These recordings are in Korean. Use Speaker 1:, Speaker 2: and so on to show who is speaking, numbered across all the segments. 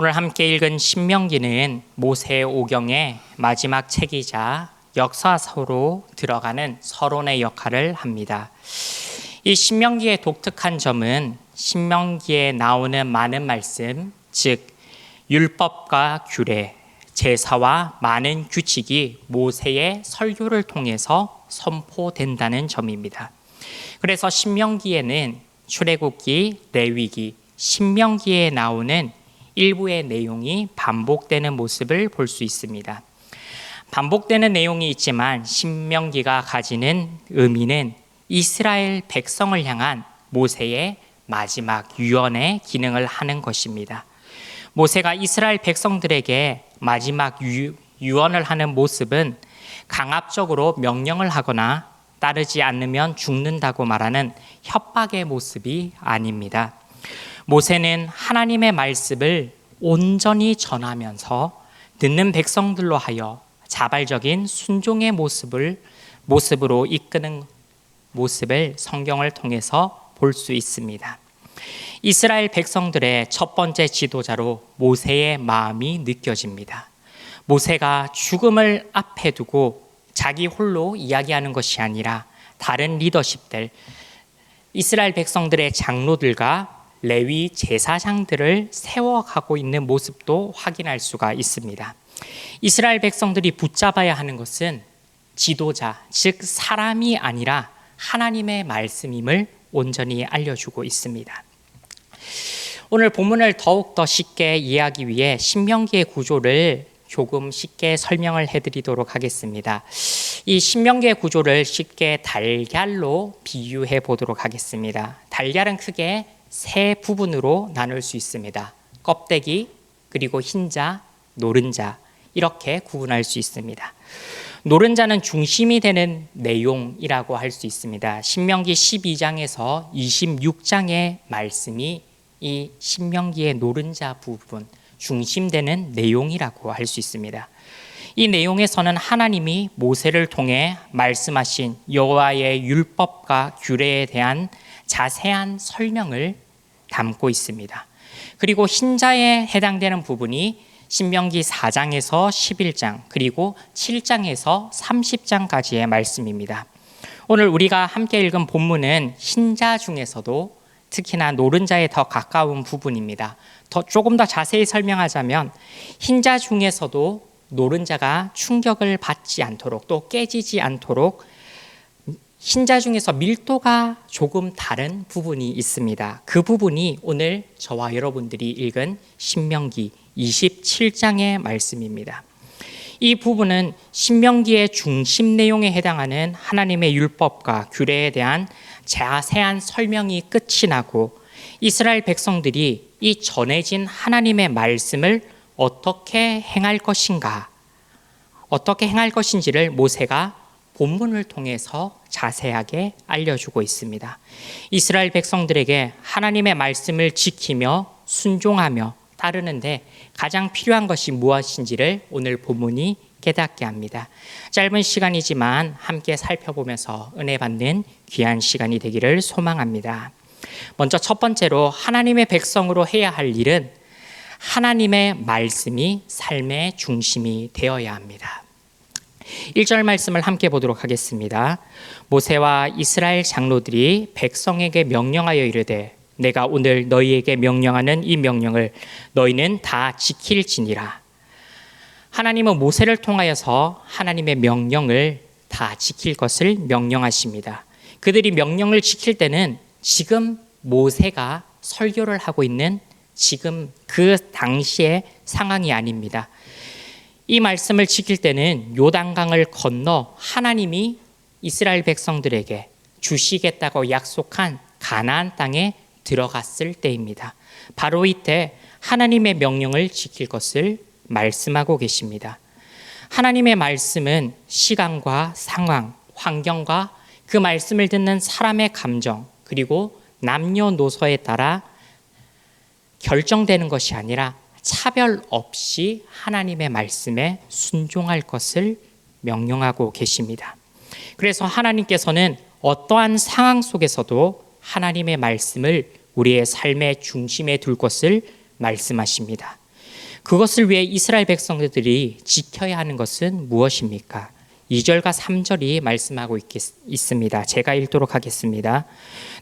Speaker 1: 오늘 함께 읽은 신명기는 모세 오경의 마지막 책이자 역사서로 들어가는 서론의 역할을 합니다. 이 신명기의 독특한 점은 신명기에 나오는 많은 말씀, 즉 율법과 규례, 제사와 많은 규칙이 모세의 설교를 통해서 선포된다는 점입니다. 그래서 신명기에는 출애굽기, 레위기, 신명기에 나오는 일부의 내용이 반복되는 모습을 볼 수 있습니다. 반복되는 내용이 있지만 신명기가 가지는 의미는 이스라엘 백성을 향한 모세의 마지막 유언의 기능을 하는 것입니다. 모세가 이스라엘 백성들에게 마지막 유, 유언을 하는 모습은 강압적으로 명령을 하거나 따르지 않으면 죽는다고 말하는 협박의 모습이 아닙니다. 모세는 하나님의 말씀을 온전히 전하면서 듣는 백성들로 하여 자발적인 순종의 모습을 모습으로 이끄는 모습을 성경을 통해서 볼 수 있습니다. 이스라엘 백성들의 첫 번째 지도자로 모세의 마음이 느껴집니다. 모세가 죽음을 앞에 두고 자기 홀로 이야기하는 것이 아니라 다른 리더십들, 이스라엘 백성들의 장로들과 레위 제사장들을 세워가고 있는 모습도 확인할 수가 있습니다. 이스라엘 백성들이 붙잡아야 하는 것은 지도자, 즉 사람이 아니라 하나님의 말씀임을 온전히 알려주고 있습니다. 오늘 본문을 더욱 더 쉽게 이해하기 위해 신명기의 구조를 조금 쉽게 설명을 해드리도록 하겠습니다. 이 신명기의 구조를 쉽게 달걀로 비유해 보도록 하겠습니다. 달걀은 크게 세 부분으로 나눌 수 있습니다. 껍데기, 그리고 흰자, 노른자 이렇게 구분할 수 있습니다. 노른자는 중심이 되는 내용이라고 할 수 있습니다. 신명기 12장에서 26장의 말씀이 이 신명기의 노른자 부분 중심되는 내용이라고 할 수 있습니다. 이 내용에서는 하나님이 모세를 통해 말씀하신 여호와의 율법과 규례에 대한 자세한 설명을 담고 있습니다. 그리고 흰자에 해당되는 부분이 신명기 4장에서 11장 그리고 7장에서 30장까지의 말씀입니다. 오늘 우리가 함께 읽은 본문은 흰자 중에서도 특히나 노른자에 더 가까운 부분입니다. 더 조금 더 자세히 설명하자면 흰자 중에서도 노른자가 충격을 받지 않도록 또 깨지지 않도록 흰자 중에서 밀도가 조금 다른 부분이 있습니다. 그 부분이 오늘 저와 여러분들이 읽은 신명기 27장의 말씀입니다. 이 부분은 신명기의 중심 내용에 해당하는 하나님의 율법과 규례에 대한 자세한 설명이 끝이 나고 이스라엘 백성들이 이 전해진 하나님의 말씀을 어떻게 행할 것인가, 어떻게 행할 것인지를 모세가 본문을 통해서 자세하게 알려주고 있습니다. 이스라엘 백성들에게 하나님의 말씀을 지키며 순종하며 따르는데 가장 필요한 것이 무엇인지를 오늘 본문이 깨닫게 합니다. 짧은 시간이지만 함께 살펴보면서 은혜 받는 귀한 시간이 되기를 소망합니다. 먼저 첫 번째로 하나님의 백성으로 해야 할 일은 하나님의 말씀이 삶의 중심이 되어야 합니다. 1절 말씀을 함께 보도록 하겠습니다. 모세와 이스라엘 장로들이 백성에게 명령하여 이르되 내가 오늘 너희에게 명령하는 이 명령을 너희는 다 지킬지니라. 하나님은 모세를 통하여서 하나님의 명령을 다 지킬 것을 명령하십니다. 그들이 명령을 지킬 때는 지금 모세가 설교를 하고 있는 지금 그 당시의 상황이 아닙니다. 이 말씀을 지킬 때는 요단강을 건너 하나님이 이스라엘 백성들에게 주시겠다고 약속한 가나안 땅에 들어갔을 때입니다. 바로 이때 하나님의 명령을 지킬 것을 말씀하고 계십니다. 하나님의 말씀은 시간과 상황, 환경과 그 말씀을 듣는 사람의 감정, 그리고 남녀노소에 따라 결정되는 것이 아니라 차별 없이 하나님의 말씀에 순종할 것을 명령하고 계십니다. 그래서 하나님께서는 어떠한 상황 속에서도 하나님의 말씀을 우리의 삶의 중심에 둘 것을 말씀하십니다. 그것을 위해 이스라엘 백성들이 지켜야 하는 것은 무엇입니까? 2절과 3절이 말씀하고 있겠, 있습니다. 제가 읽도록 하겠습니다.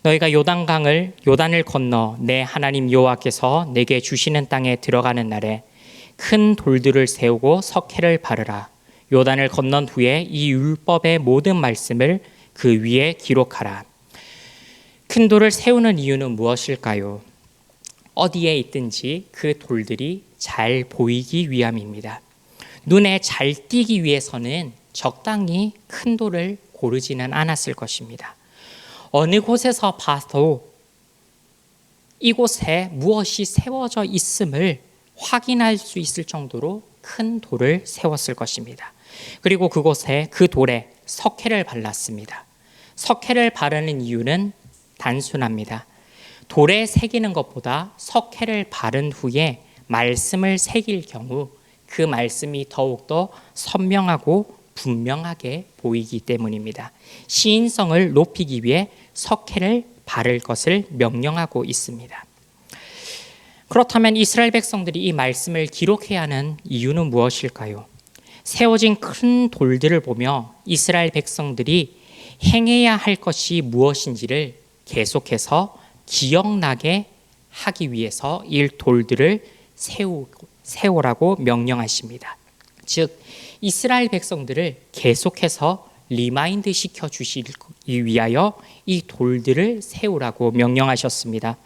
Speaker 1: 너희가 요단강을 요단을 건너 내 하나님 여호와께서 내게 주시는 땅에 들어가는 날에 큰 돌들을 세우고 석회를 바르라. 요단을 건넌 후에 이 율법의 모든 말씀을 그 위에 기록하라. 큰 돌을 세우는 이유는 무엇일까요? 어디에 있든지 그 돌들이 잘 보이기 위함입니다. 눈에 잘 띄기 위해서는 적당히 큰 돌을 고르지는 않았을 것입니다. 어느 곳에서 봐도 이곳에 무엇이 세워져 있음을 확인할 수 있을 정도로 큰 돌을 세웠을 것입니다. 그리고 그곳에 그 돌에 석회를 발랐습니다. 석회를 바르는 이유는 단순합니다. 돌에 새기는 것보다 석회를 바른 후에 말씀을 새길 경우 그 말씀이 더욱더 선명하고 분명하게 보이기 때문입니다. 시인성을 높이기 위해 석회를 바를 것을 명령하고 있습니다. 그렇다면 이스라엘 백성들이 이 말씀을 기록해야 하는 이유는 무엇일까요? 세워진 큰 돌들을 보며 이스라엘 백성들이 행해야 할 것이 무엇인지를 계속해서 기억나게 하기 위해서 이 돌들을 세우, 세우라고 명령하십니다. 즉, 이스라엘 백성들을 계속해서 리마인드 시켜 주시기 위하여 이 돌들을 세우라고 명령하셨습니다.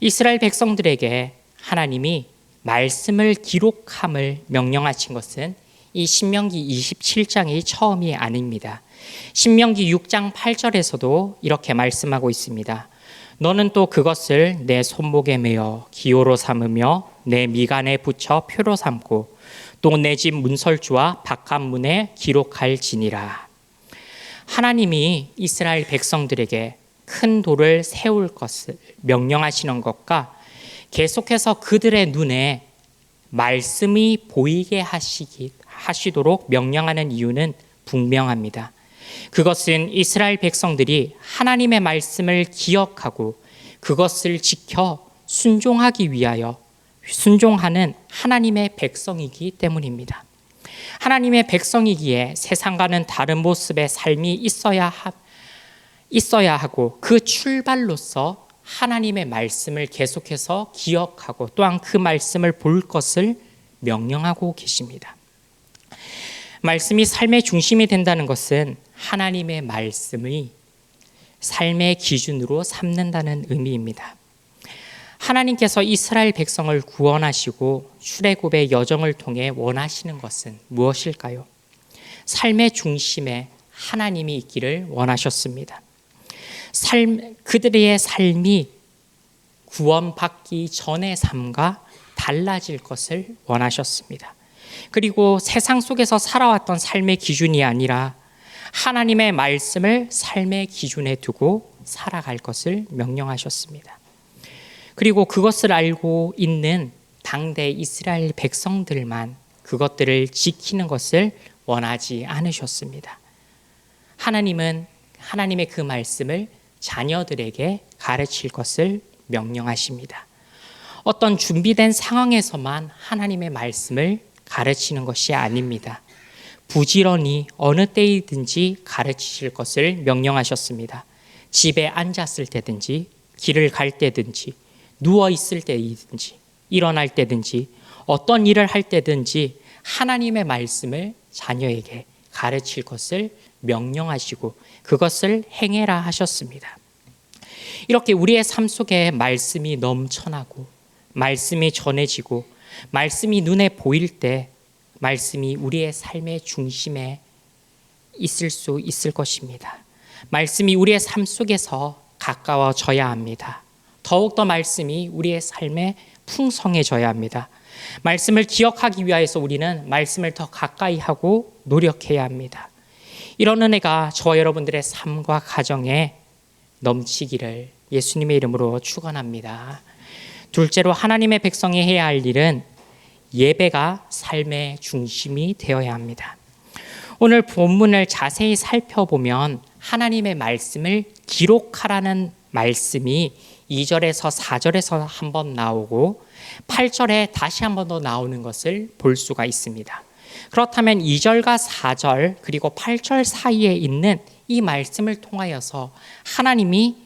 Speaker 1: 이스라엘 백성들에게 하나님이 말씀을 기록함을 명령하신 것은 이 신명기 27장이 처음이 아닙니다. 신명기 6장 8절에서도 이렇게 말씀하고 있습니다. 너는 또 그것을 내 손목에 매어 기호로 삼으며 내 미간에 붙여 표로 삼고 또 내 집 문설주와 바깥문에 기록할지니라. 하나님이 이스라엘 백성들에게 큰 돌을 세울 것을 명령하시는 것과 계속해서 그들의 눈에 말씀이 보이게 하시기 하시도록 명령하는 이유는 분명합니다. 그것은 이스라엘 백성들이 하나님의 말씀을 기억하고 그것을 지켜 순종하기 위하여 순종하는 하나님의 백성이기 때문입니다. 하나님의 백성이기에 세상과는 다른 모습의 삶이 있어야 하, 있어야 하고 그 출발로서 하나님의 말씀을 계속해서 기억하고 또한 그 말씀을 볼 것을 명령하고 계십니다. 말씀이 삶의 중심이 된다는 것은 하나님의 말씀이 삶의 기준으로 삼는다는 의미입니다. 하나님께서 이스라엘 백성을 구원하시고 출애굽의 여정을 통해 원하시는 것은 무엇일까요? 삶의 중심에 하나님이 있기를 원하셨습니다. 삶 그들의 삶이 구원받기 전의 삶과 달라질 것을 원하셨습니다. 그리고 세상 속에서 살아왔던 삶의 기준이 아니라 하나님의 말씀을 삶의 기준에 두고 살아갈 것을 명령하셨습니다. 그리고 그것을 알고 있는 당대 이스라엘 백성들만 그것들을 지키는 것을 원하지 않으셨습니다. 하나님은 하나님의 그 말씀을 자녀들에게 가르칠 것을 명령하십니다. 어떤 준비된 상황에서만 하나님의 말씀을 가르치는 것이 아닙니다. 부지런히 어느 때이든지 가르치실 것을 명령하셨습니다. 집에 앉았을 때든지 길을 갈 때든지 누워 있을 때이든지 일어날 때든지 어떤 일을 할 때든지 하나님의 말씀을 자녀에게 가르칠 것을 명령하시고 그것을 행해라 하셨습니다. 이렇게 우리의 삶 속에 말씀이 넘쳐나고 말씀이 전해지고 말씀이 눈에 보일 때 말씀이 우리의 삶의 중심에 있을 수 있을 것입니다. 말씀이 우리의 삶 속에서 가까워져야 합니다. 더욱더 말씀이 우리의 삶에 풍성해져야 합니다. 말씀을 기억하기 위하여서 우리는 말씀을 더 가까이 하고 노력해야 합니다. 이런 은혜가 저와 여러분들의 삶과 가정에 넘치기를 예수님의 이름으로 축원합니다. 둘째로 하나님의 백성이 해야 할 일은 예배가 삶의 중심이 되어야 합니다. 오늘 본문을 자세히 살펴보면 하나님의 말씀을 기록하라는 말씀이 2절에서 4절에서 한 번 나오고 8절에 다시 한 번 더 나오는 것을 볼 수가 있습니다. 그렇다면 2절과 4절 그리고 8절 사이에 있는 이 말씀을 통하여서 하나님이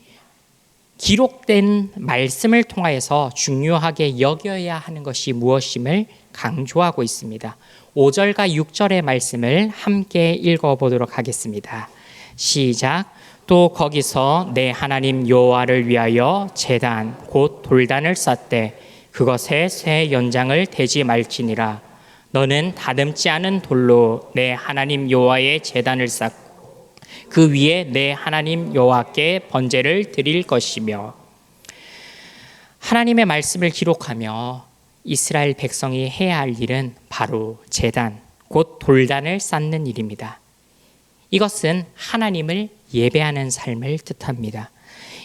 Speaker 1: 기록된 말씀을 통하여서 중요하게 여겨야 하는 것이 무엇임을 강조하고 있습니다. 5절과 6절의 말씀을 함께 읽어보도록 하겠습니다. 시작. 또 거기서 내 하나님 여호와를 위하여 제단 곧 돌단을 쌓되 그것에 새 연장을 대지 말지니라 너는 다듬지 않은 돌로 내 하나님 여호와의 제단을 쌓고 그 위에 내 하나님 여호와께 번제를 드릴 것이며 하나님의 말씀을 기록하며 이스라엘 백성이 해야 할 일은 바로 제단 곧 돌단을 쌓는 일입니다. 이것은 하나님을 예배하는 삶을 뜻합니다.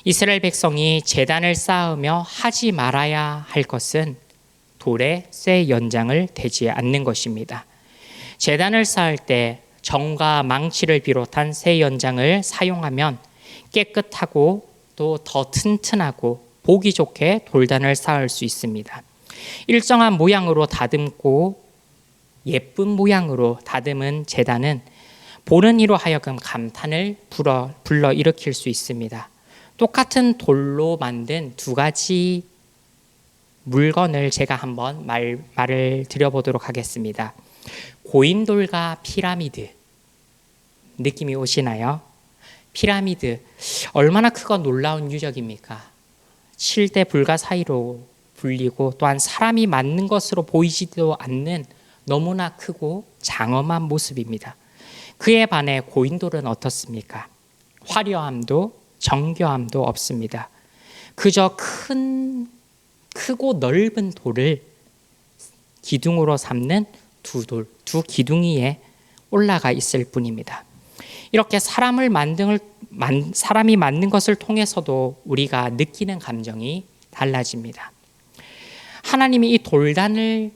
Speaker 1: 이스라엘 백성이 제단을 쌓으며 하지 말아야 할 것은 돌에 쇠 연장을 대지 않는 것입니다. 제단을 쌓을 때 정과 망치를 비롯한 쇠 연장을 사용하면 깨끗하고 또 더 튼튼하고 보기 좋게 돌단을 쌓을 수 있습니다. 일정한 모양으로 다듬고 예쁜 모양으로 다듬은 제단은 보는 이로 하여금 감탄을 불어, 불러 일으킬 수 있습니다. 똑같은 돌로 만든 두 가지 물건을 제가 한번 말, 말을 드려보도록 하겠습니다. 고인돌과 피라미드 느낌이 오시나요? 피라미드 얼마나 크고 놀라운 유적입니까? 7대 불가 사이로 불리고 또한 사람이 맞는 것으로 보이지도 않는 너무나 크고 장엄한 모습입니다. 그에 반해 고인돌은 어떻습니까? 화려함도 정교함도 없습니다. 그저 큰 크고 넓은 돌을 기둥으로 삼는 두 돌, 두 기둥이에 올라가 있을 뿐입니다. 이렇게 사람을 만든 만, 사람이 만든 것을 통해서도 우리가 느끼는 감정이 달라집니다. 하나님이 이 돌단을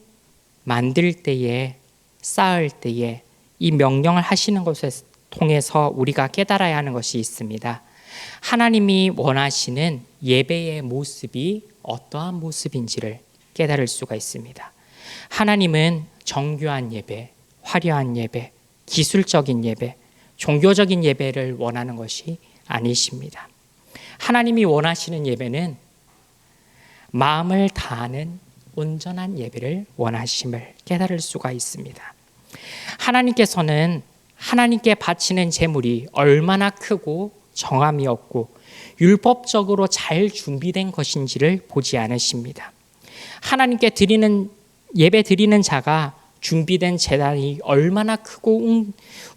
Speaker 1: 만들 때에 쌓을 때에 이 명령을 하시는 것을 통해서 우리가 깨달아야 하는 것이 있습니다. 하나님이 원하시는 예배의 모습이 어떠한 모습인지를 깨달을 수가 있습니다. 하나님은 정교한 예배, 화려한 예배, 기술적인 예배, 종교적인 예배를 원하는 것이 아니십니다. 하나님이 원하시는 예배는 마음을 다하는 온전한 예배를 원하심을 깨달을 수가 있습니다. 하나님께서는 하나님께 바치는 제물이 얼마나 크고 정함이 없고 율법적으로 잘 준비된 것인지를 보지 않으십니다. 하나님께 드리는 예배 드리는 자가 준비된 재단이 얼마나 크고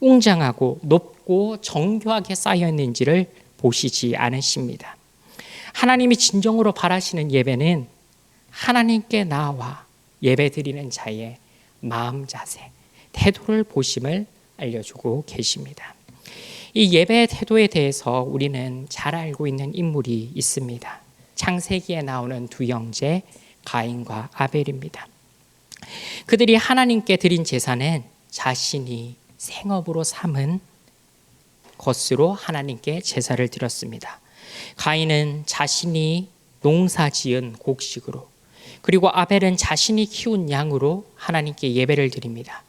Speaker 1: 웅, 장하고 높고 정교하게 쌓여 있는지를 보시지 않으십니다. 하나님이 진정으로 바라시는 예배는 하나님께 나와 예배 드리는 자의 마음 자세, 태도를 보심을 알려주고 계십니다. 이 예배의 태도에 대해서 우리는 잘 알고 있는 인물이 있습니다. 창세기에 나오는 두 형제 가인과 아벨입니다. 그들이 하나님께 드린 제사는 자신이 생업으로 삼은 것으로 하나님께 제사를 드렸습니다. 가인은 자신이 농사 지은 곡식으로 그리고 아벨은 자신이 키운 양으로 하나님께 예배를 드립니다.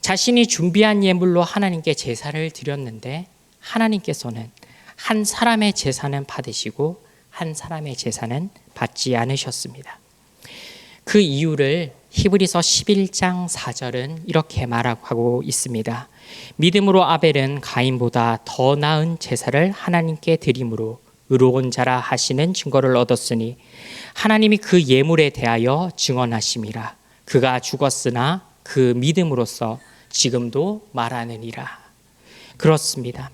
Speaker 1: 자신이 준비한 예물로 하나님께 제사를 드렸는데 하나님께서는 한 사람의 제사는 받으시고 한 사람의 제사는 받지 않으셨습니다. 그 이유를 히브리서 11장 4절은 이렇게 말하고 있습니다. 믿음으로 아벨은 가인보다 더 나은 제사를 하나님께 드림으로 의로운 자라 하시는 증거를 얻었으니 하나님이 그 예물에 대하여 증언하심이라 그가 죽었으나 그 믿음으로써 지금도 말하느니라. 그렇습니다.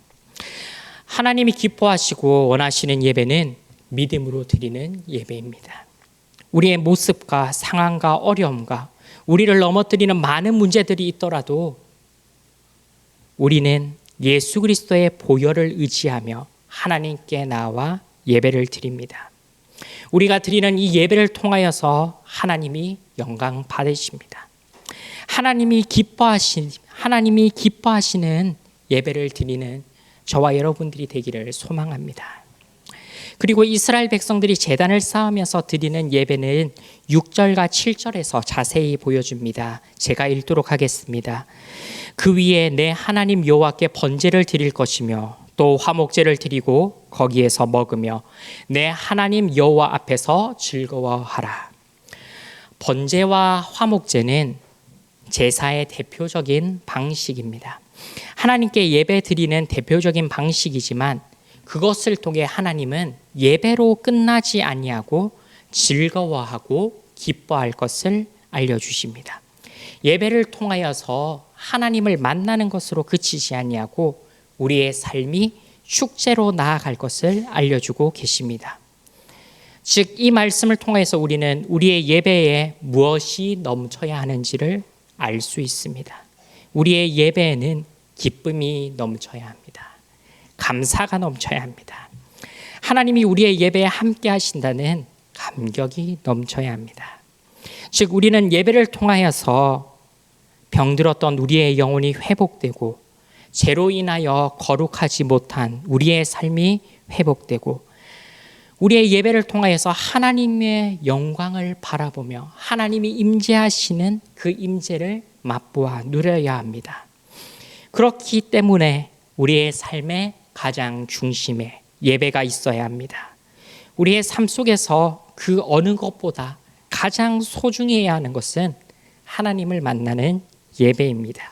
Speaker 1: 하나님이 기뻐하시고 원하시는 예배는 믿음으로 드리는 예배입니다. 우리의 모습과 상황과 어려움과 우리를 넘어뜨리는 많은 문제들이 있더라도 우리는 예수 그리스도의 보혈을 의지하며 하나님께 나와 예배를 드립니다. 우리가 드리는 이 예배를 통하여서 하나님이 영광 받으십니다. 하나님이 기뻐하신 하나님이 기뻐하시는 예배를 드리는 저와 여러분들이 되기를 소망합니다. 그리고 이스라엘 백성들이 재단을 쌓으면서 드리는 예배는 6절과 7절에서 자세히 보여줍니다. 제가 읽도록 하겠습니다. 그 위에 내 하나님 여호와께 번제를 드릴 것이며 또 화목제를 드리고 거기에서 먹으며 내 하나님 여호와 앞에서 즐거워하라. 번제와 화목제는 제사의 대표적인 방식입니다. 하나님께 예배 드리는 대표적인 방식이지만 그것을 통해 하나님은 예배로 끝나지 아니하고 즐거워하고 기뻐할 것을 알려 주십니다. 예배를 통하여서 하나님을 만나는 것으로 그치지 아니하고 우리의 삶이 축제로 나아갈 것을 알려주고 계십니다. 즉, 이 말씀을 통해서 우리는 우리의 예배에 무엇이 넘쳐야 하는지를 알 수 있습니다. 우리의 예배에는 기쁨이 넘쳐야 합니다. 감사가 넘쳐야 합니다. 하나님이 우리의 예배에 함께 하신다는 감격이 넘쳐야 합니다. 즉, 우리는 예배를 통하여서 병들었던 우리의 영혼이 회복되고 죄로 인하여 거룩하지 못한 우리의 삶이 회복되고 우리의 예배를 통하여서 하나님의 영광을 바라보며 하나님이 임재하시는 그 임재를 맛보아 누려야 합니다. 그렇기 때문에 우리의 삶의 가장 중심에 예배가 있어야 합니다. 우리의 삶 속에서 그 어느 것보다 가장 소중히 해야 하는 것은 하나님을 만나는 예배입니다.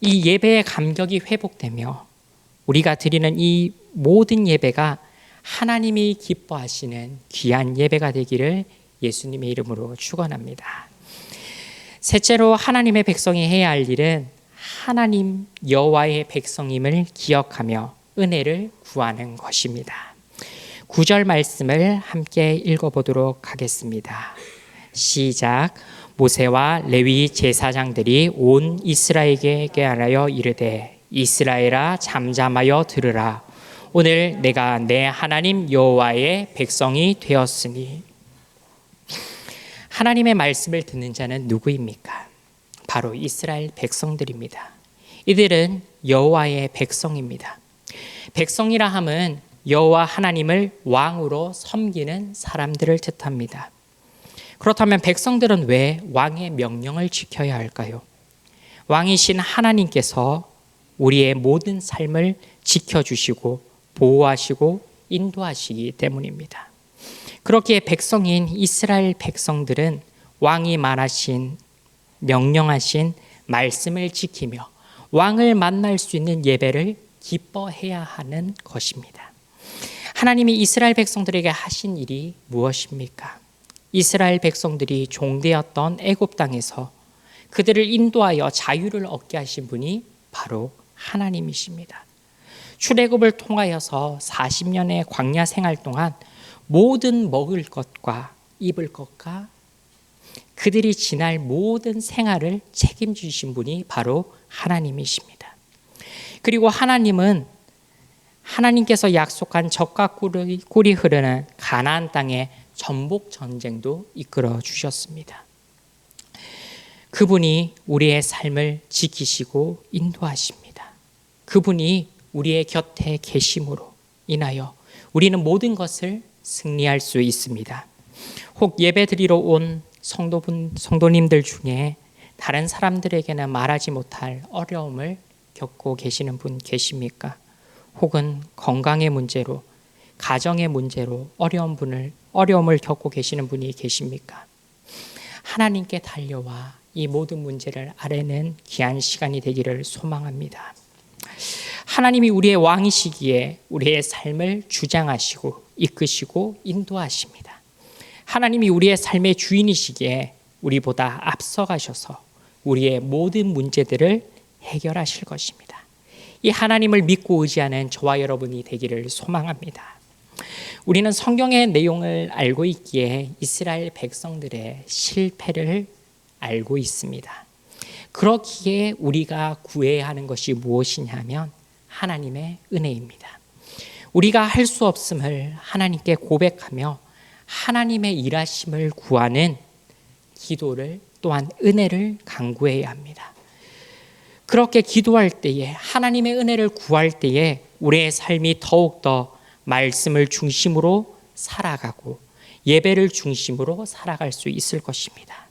Speaker 1: 이 예배의 감격이 회복되며 우리가 드리는 이 모든 예배가 하나님이 기뻐하시는 귀한 예배가 되기를 예수님의 이름으로 축원합니다. 셋째로 하나님의 백성이 해야 할 일은 하나님 여호와의 백성임을 기억하며 은혜를 구하는 것입니다. 9절 말씀을 함께 읽어보도록 하겠습니다. 시작. 모세와 레위 제사장들이 온 이스라엘에게 하여 이르되 이스라엘아 잠잠하여 들으라 오늘 내가 내 하나님 여호와의 백성이 되었으니 하나님의 말씀을 듣는 자는 누구입니까? 바로 이스라엘 백성들입니다. 이들은 여호와의 백성입니다. 백성이라 함은 여호와 하나님을 왕으로 섬기는 사람들을 뜻합니다. 그렇다면 백성들은 왜 왕의 명령을 지켜야 할까요? 왕이신 하나님께서 우리의 모든 삶을 지켜주시고 보호하시고 인도하시기 때문입니다. 그렇기에 백성인 이스라엘 백성들은 왕이 말하신 명령하신 말씀을 지키며 왕을 만날 수 있는 예배를 기뻐해야 하는 것입니다. 하나님이 이스라엘 백성들에게 하신 일이 무엇입니까? 이스라엘 백성들이 종되었던 애굽 땅에서 그들을 인도하여 자유를 얻게 하신 분이 바로 하나님이십니다. 출애굽을 통하여서 40년의 광야 생활 동안 모든 먹을 것과 입을 것과 그들이 지날 모든 생활을 책임지신 분이 바로 하나님이십니다. 그리고 하나님은 하나님께서 약속한 적과 꿀이, 꿀이 흐르는 가나안 땅에 전복 전쟁도 이끌어 주셨습니다. 그분이 우리의 삶을 지키시고 인도하십니다. 그분이 우리의 곁에 계심으로 인하여 우리는 모든 것을 승리할 수 있습니다. 혹 예배 드리러 온 성도분 성도님들 중에 다른 사람들에게는 말하지 못할 어려움을 겪고 계시는 분 계십니까? 혹은 건강의 문제로 가정의 문제로 어려운 분을 어려움을 겪고 계시는 분이 계십니까? 하나님께 달려와 이 모든 문제를 아래는 귀한 시간이 되기를 소망합니다. 하나님이 우리의 왕이시기에 우리의 삶을 주장하시고 이끄시고 인도하십니다. 하나님이 우리의 삶의 주인이시기에 우리보다 앞서가셔서 우리의 모든 문제들을 해결하실 것입니다. 이 하나님을 믿고 의지하는 저와 여러분이 되기를 소망합니다. 우리는 성경의 내용을 알고 있기에 이스라엘 백성들의 실패를 알고 있습니다. 그렇기에 우리가 구해야 하는 것이 무엇이냐면 하나님의 은혜입니다. 우리가 할 수 없음을 하나님께 고백하며 하나님의 일하심을 구하는 기도를 또한 은혜를 강구해야 합니다. 그렇게 기도할 때에 하나님의 은혜를 구할 때에 우리의 삶이 더욱더 말씀을 중심으로 살아가고 예배를 중심으로 살아갈 수 있을 것입니다.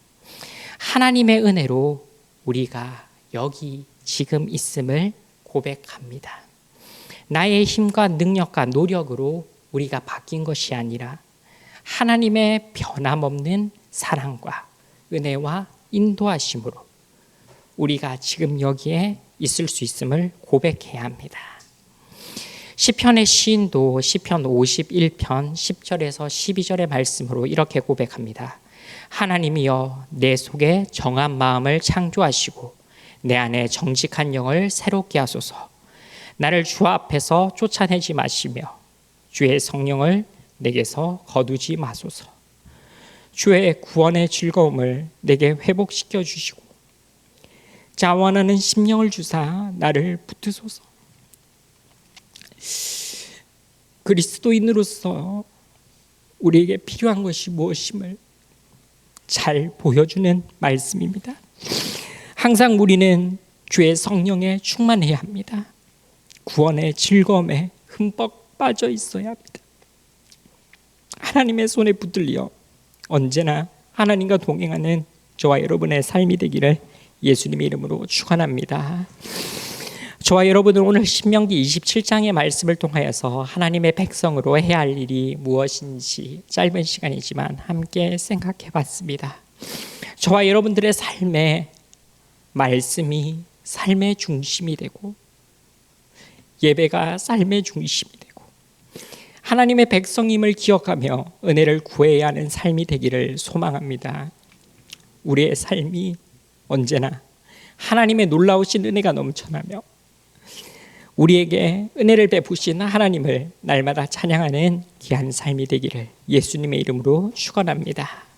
Speaker 1: 하나님의 은혜로 우리가 여기 지금 있음을 고백합니다. 나의 힘과 능력과 노력으로 우리가 바뀐 것이 아니라 하나님의 변함없는 사랑과 은혜와 인도하심으로 우리가 지금 여기에 있을 수 있음을 고백해야 합니다. 시편의 시인도 시편 51편 10절에서 12절의 말씀으로 이렇게 고백합니다. 하나님이여 내 속에 정한 마음을 창조하시고 내 안에 정직한 영을 새롭게 하소서. 나를 주 앞에서 쫓아내지 마시며 주의 성령을 내게서 거두지 마소서. 주의 구원의 즐거움을 내게 회복시켜 주시고 자원하는 심령을 주사 나를 붙으소서. 그리스도인으로서 우리에게 필요한 것이 무엇임을 잘 보여주는 말씀입니다. 항상 우리는 주의 성령에 충만해야 합니다. 구원의 즐거움에 흠뻑 빠져 있어야 합니다. 하나님의 손에 붙들려 언제나 하나님과 동행하는 저와 여러분의 삶이 되기를 예수님의 이름으로 축원합니다. 저와 여러분은 오늘 신명기 27장의 말씀을 통하여서 하나님의 백성으로 해야 할 일이 무엇인지 짧은 시간이지만 함께 생각해 봤습니다. 저와 여러분들의 삶에 말씀이 삶의 중심이 되고 예배가 삶의 중심이 되고 하나님의 백성임을 기억하며 은혜를 구해야 하는 삶이 되기를 소망합니다. 우리의 삶이 언제나 하나님의 놀라우신 은혜가 넘쳐나며 우리에게 은혜를 베푸신 하나님을 날마다 찬양하는 귀한 삶이 되기를 예수님의 이름으로 축원합니다.